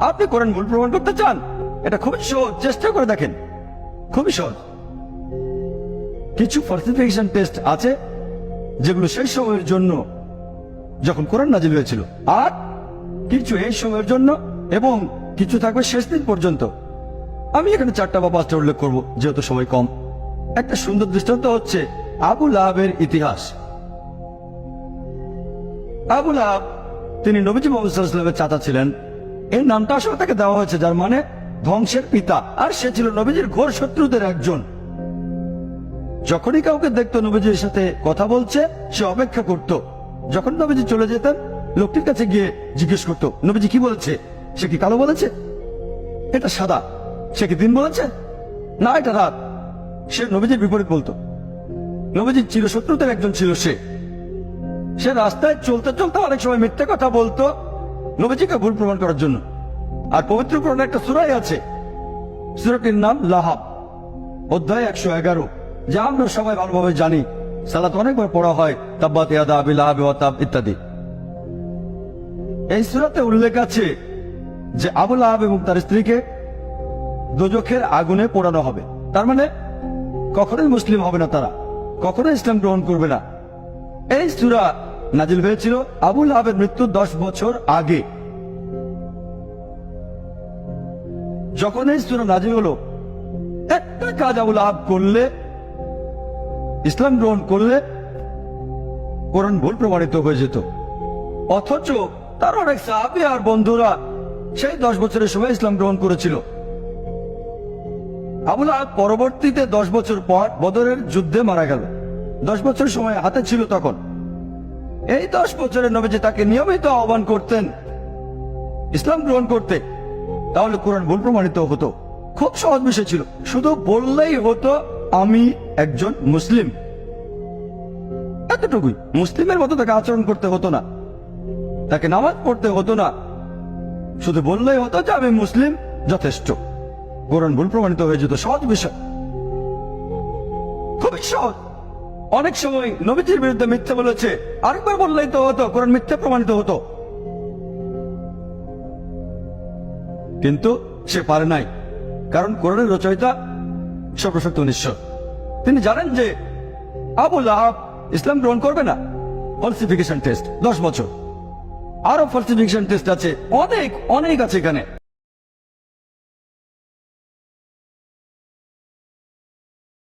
আপনি কোরআন ভুল প্রমাণ করতে চান? এটা খুবই সহজ, চেষ্টা করে দেখেন। খুবই সহজ। কিছু ফার্সিফিকেশন টেস্ট আছে, যেগুলো সেই সময়ের জন্য যখন কোরআন নাজিল হয়েছিল। আর কিছু এই সময়ের জন্য এবং কিছু থাকবে শেষ দিন পর্যন্ত। আমি এখানে চারটা বা পাঁচটা উল্লেখ করব, যেহেতু সময় কম। একটা সুন্দর দৃষ্টান্ত হচ্ছে আবু লাহাবের ইতিহাস। আবু লাহাব, তিনি নবীজি মোহাম্মদ চাচা ছিলেন। এই নামটা আসলে তাকে দেওয়া হয়েছে, যার মানে ধ্বংসের পিতা। আর সে ছিল নবীজির ঘোর শত্রুদের একজন। যখনই কাউকে দেখতো, নবীজির সাথে কথা বলছে, সে অপেক্ষা করত। যখন নবীজি চলে যেতেন, লোকটির কাছে গিয়ে জিজ্ঞেস করতো, নবীজি কি বলেছে? সে কি কালো বলেছে? এটা সাদা? সে কি দিন বলেছে? না, এটা রাত। সে নবীজির বিপরীত বলতো। নবীজির চিরশত্রুদের একজন ছিল সে। সে রাস্তায় চলতে চলতে অনেক সময় মিথ্যে কথা বলতো নবীজিকে ভুল প্রমাণ করার জন্য। আর পবিত্র কোরআনে একটা সুরাই আছে। সুরাটির নাম লাহাব। অধ্যায় একশো এগারো। যা আমরা সবাই ভালোভাবে জানি। সালাত অনেকবার পড়া হয়। তাব্বাত ইয়াদা আবি লাহাব ওয়া ইত্যাদি। এই সুরাতে উল্লেখ আছে যে আবুল আহাব এবং তার স্ত্রীকে দোজখের আগুনে পোড়ানো হবে। তার মানে কখনোই মুসলিম হবে না তারা। কখনোই ইসলাম গ্রহণ করবে না। এই সুরা নাজিল হয়েছিল আবুল আহাবের মৃত্যু দশ বছর আগে। যখন এই সুরা নাজিল হলো, একটা কাজ আবুল আহাব করলে, ইসলাম গ্রহণ করলে, কোরআন ভুল প্রমাণিত হয়ে যেত। অথচ তার অনেক সাহাবি আর বন্ধুরা সেই দশ বছরের সময় ইসলাম গ্রহণ করেছিল। আবুল আহাব পরবর্তীতে দশ বছর পর বদরের যুদ্ধে মারা গেল। দশ বছর সময় হাতে ছিল তখন। এই দশ বছরের নবীজি তাকে নিয়মিত আহ্বান করতেন। ইসলাম গ্রহণ করতে। তাহলে কোরআন ভুল প্রমাণিত হতো। খুব সহজ বিষয় ছিল। শুধু বললেই হতো, আমি একজন মুসলিম। এতটুকুই। মুসলিমের মতো তাকে আচরণ করতে হতো না। তাকে নামাজ পড়তে হতো না। শুধু বললেই হতো যে, আমি মুসলিম, যথেষ্ট। কোরআন ভুল প্রমাণিত হয়ে যেত। সহজ বিষয়। খুবই সহজ। অনেক সময় নবীজির বিরুদ্ধে মিথ্যে বলেছে। আরেকবার বললেই তো হতো, কোরআন মিথ্যে প্রমাণিত হতো। কিন্তু সে পারে নাই, কারণ কোরআনের রচয়িতা সর্বশক্ত নিশ্চয় তিনি জানেন যে আবুল আহাব ইসলাম গ্রহণ করবে না। ফলসিফিকেশন টেস্ট দশ বছর। আরও ফলসিফিকেশন টেস্ট আছে, অনেক অনেক আছে এখানে।